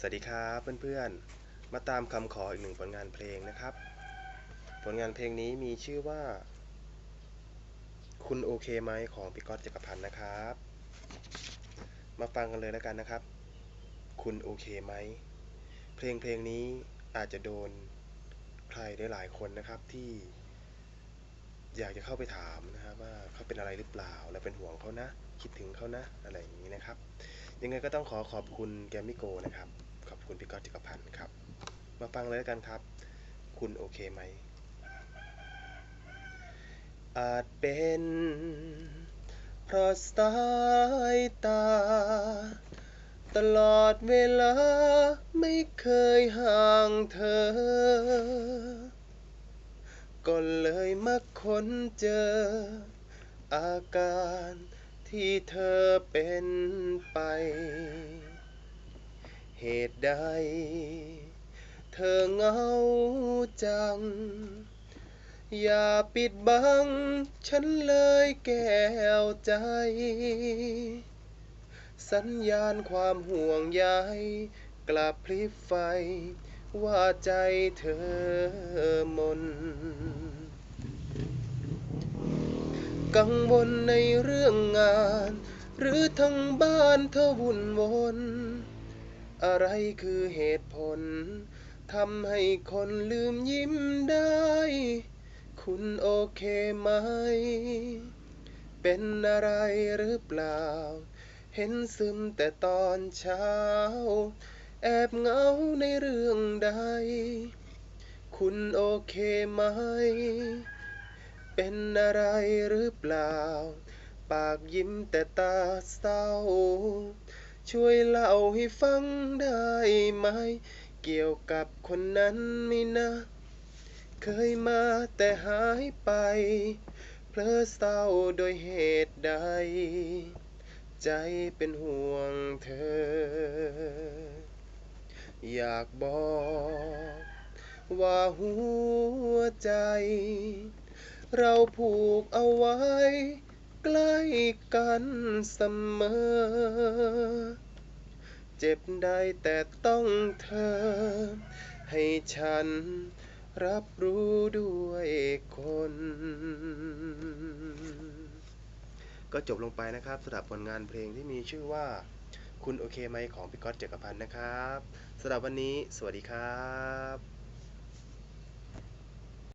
สวัสดีครับเพื่อนๆ มาตามคำขออีกหนึ่งผลงานเพลงนะครับ ผลงานเพลงนี้มีชื่อว่า คุณโอเคไหมของพี่ก๊อตจักรพันธ์นะครับ มาฟังกันเลยแล้วกันนะครับ คุณโอเคไหม เพลงเพลงนี้อาจจะโดนใครได้หลายคนนะครับที่ อยากจะเข้าไปถามนะครับว่าเขาเป็นอะไรหรือเปล่า และเป็นห่วงเขานะ คิดถึงเขานะ อะไรอย่างนี้นะครับยังไงก็ต้องขอขอบคุณแกมมิโกนะครับ ขอบคุณพี่ก๊อตจักรพันธ์ครับ มาฟังเลยกันครับ คุณโอเคไหม อาจเป็นเพราะสายตา ตลอดเวลาไม่เคยห่างเธอ ก็เลยมาค้นเจอ อาการที่เธอเป็นไป ตุใด เธอเหงาจัง อย่าปิดบัง ฉันเลยแก้วใจ สัญญาณความห่วงใยกลับพลิบไฟ ว่าใจเธอมน กังวลในเรื่องงาน หรือทั้งบ้านเธอวุ่นวน อะไรคือเหตุผลทำให้คนลืมยิ้มได้ คุณโอเคไหม เป็นอะไรหรือเปล่า เห็นซึมแต่ตอนเช้า แอบเหงาในเรื่องใด คุณโอเคไหม เป็นอะไรหรือเปล่า ปากยิ้มแต่ตาเศร้า ช่วยเล่าให้ฟังได้ไหม เกี่ยวกับคนนั้นไหม่นะ เคยมาแต่หายไป เพลอเศร้าโดยเหตุใด ใจเป็นห่วงเธอ อยากบอกว่าหัวใจ เราผูกเอาไว้ ใกล้กันเสมอ เจ็บได้แต่ต้องเธอ ให้ฉันรับรู้ด้วยคน ก็จบลงไปนะครับสำหรับผลงานเพลงที่มีชื่อว่า คุณโอเคไหมของพี่ก๊อตจักรพันธ์นะครับสำหรับวันนี้ สวัสดีครับ